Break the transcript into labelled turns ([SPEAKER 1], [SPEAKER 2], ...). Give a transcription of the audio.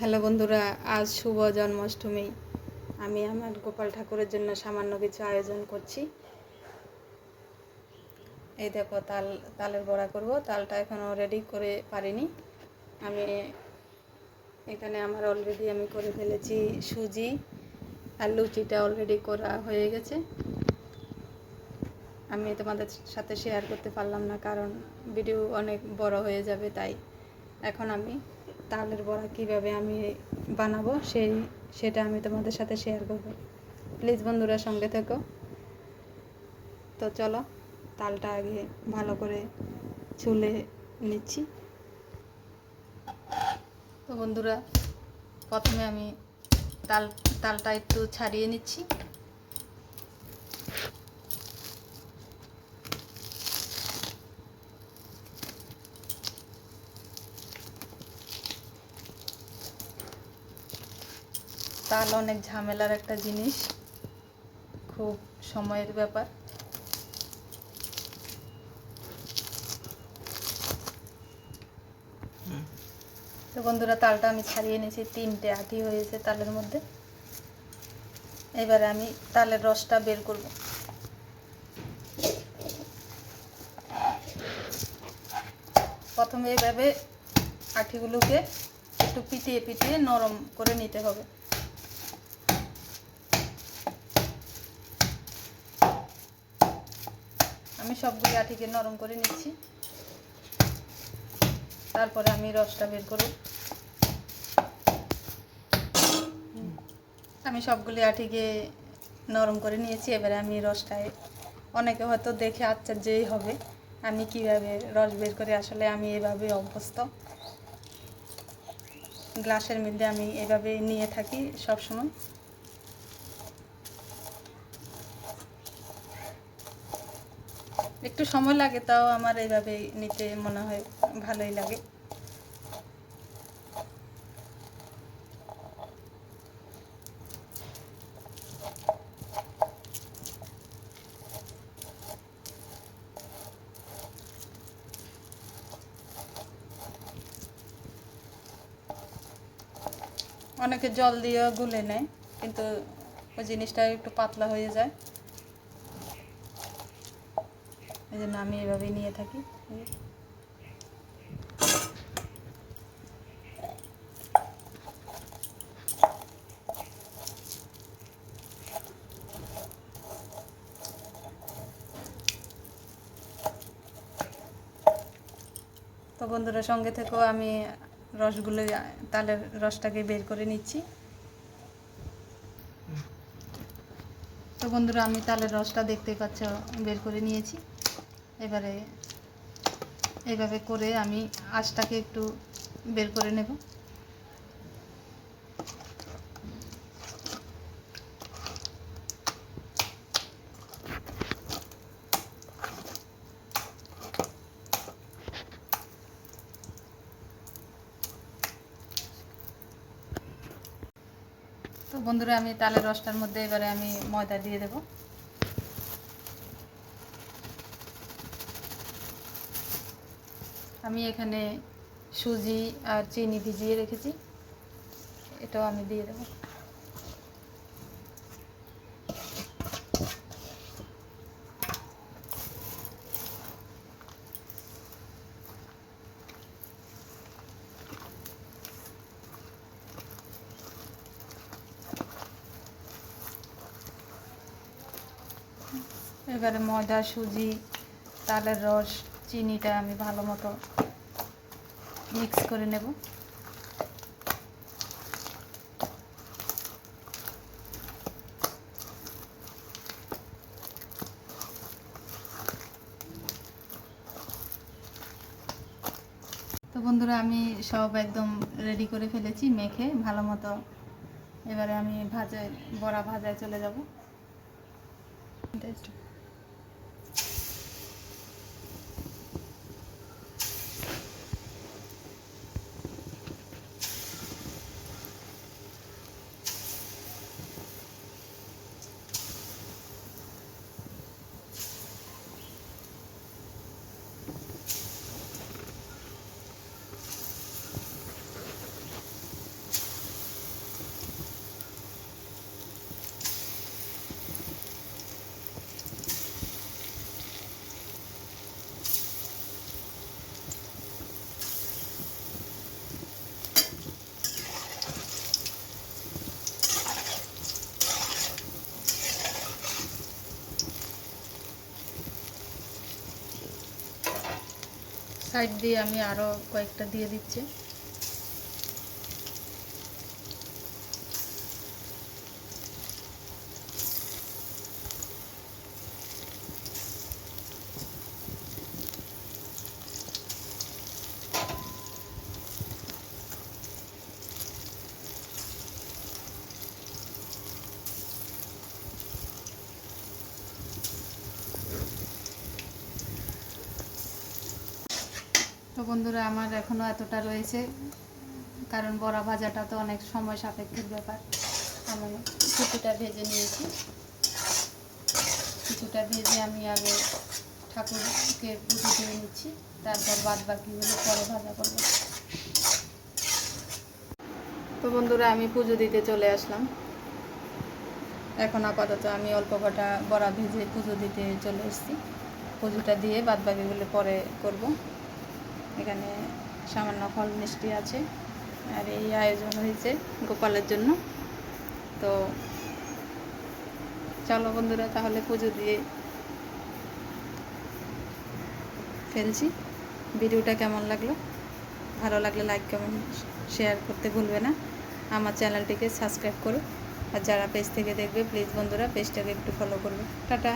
[SPEAKER 1] Hello বন্ধুরা, আজ শুভ জন্মাষ্টমী। আমি আমার গোপাল ঠাকুরের জন্য সামান্য কিছু আয়োজন করছি। এই দেখো, তাল, তালের বড়া করব। তালটা এখনও রেডি করে পারিনি। আমি এখানে আমার অলরেডি আমি করে ফেলেছি সুজি আর লুচিটা অলরেডি করা হয়ে গেছে। আমি তোমাদের সাথে শেয়ার করতে পারলাম না, কারণ ভিডিও অনেক বড় হয়ে যাবে, তাই এখন আমি তালের বড়া কীভাবে আমি বানাবো সেই, সেটা আমি তোমাদের সাথে শেয়ার করব। প্লিজ বন্ধুরা সঙ্গে থেকো। তো চলো, তালটা আগে ভালো করে ছুলে নিচ্ছি। তো বন্ধুরা, প্রথমে আমি তাল, তালটা একটু ছাড়িয়ে নিচ্ছি। তাল অনেক ঝামেলার একটা জিনিস। খুব সময়ের ব্যাপার। তো বন্ধুরা, তালটা আমি ছাড়িয়ে নিয়েছি তিনটে আঠি হয়েছে তালের মধ্যে। এবারে আমি তালের রসটা বের করব। প্রথমে এভাবে আঠিগুলোকে একটু পিটিয়ে পিটিয়ে নরম করে নিতে হবে। আমি সবগুলি আঠিকে নরম করে নিচ্ছি। তারপরে আমি রসটা বের করব। আমি সবগুলি আঠিকে নরম করে নিয়েছি, এবারে আমি রসটায় অনেকে হয়তো দেখে আশ্চর্যই হবে আমি কীভাবে রস বের করে। আসলে আমি এভাবে অভ্যস্ত। গ্লাসের মধ্যে আমি এভাবে নিয়ে থাকি সব একটু সময় লাগে, তাও আমার এইভাবে নিতে মনে হয় ভালোই লাগে। অনেকে জল দিয়ে গুলে নেয়, কিন্তু ওই জিনিসটা একটু পাতলা হয়ে যায়। এই জন্য আমি এভাবেই নিয়ে থাকি। তো বন্ধুরা, সঙ্গে থেকেও আমি রসগুলো, তালের রসটাকে বের করে নিচ্ছি। তো বন্ধুরা, আমি তালের রসটা দেখতে পাচ্ছ, বের করে নিয়েছি। এবারে এইভাবে করে আমি আঁচটাকে একটু বের করে নেব। তো বন্ধুরা, আমি তালের রসটার মধ্যে এবারে আমি ময়দা দিয়ে দেব। আমি এখানে সুজি আর চিনি ভিজিয়ে রেখেছি। এটাও আমি দিয়ে দেব। এবারে ময়দা, সুজি, তালের রস চিনিটা আমি ভালো মতো মিক্স করে নেব। তো বন্ধুরা, আমি সব একদম রেডি করে ফেলেছি মেখে, ভালো মতো। এবারে আমি ভাজায় বড়া ভাজায় চলে যাব। সাইড দিয়ে আমি আরও কয়েকটা দিয়ে দিচ্ছি। তো বন্ধুরা, আমার এখনও এতটা রয়েছে, কারণ বড়া ভাজাটা তো অনেক সময় সাপেক্ষের ব্যাপার। আমি কিছুটা ভেজে নিয়েছি। কিছুটা ভেজে আমি আগে ঠাকুরকে পুজো দিয়ে নিচ্ছি, তারপর বাদ বাকিগুলো পরে ভাজা করব। তো বন্ধুরা, আমি পুজো দিতে চলে আসলাম। এখন আপাতত আমি অল্প কটা বড়া ভেজে পুজো দিতে চলে এসেছি। পুজোটা দিয়ে বাদ বাকিগুলো পরে করব। এখানে সামান্য ফল মিষ্টি আছে আর এই আয়োজন হয়েছে গোপালের জন্য। তো চলো বন্ধুরা, তাহলে পুজো দিয়ে ফেলছি। ভিডিওটা কেমন লাগল? ভালো লাগলে লাইক কমেন্ট শেয়ার করতে ভুলবে না। আমার চ্যানেলটিকে সাবস্ক্রাইব করো। আর যারা পেজ থেকে দেখবে প্লিজ বন্ধুরা পেজটাকে একটু ফলো করবে। টাটা।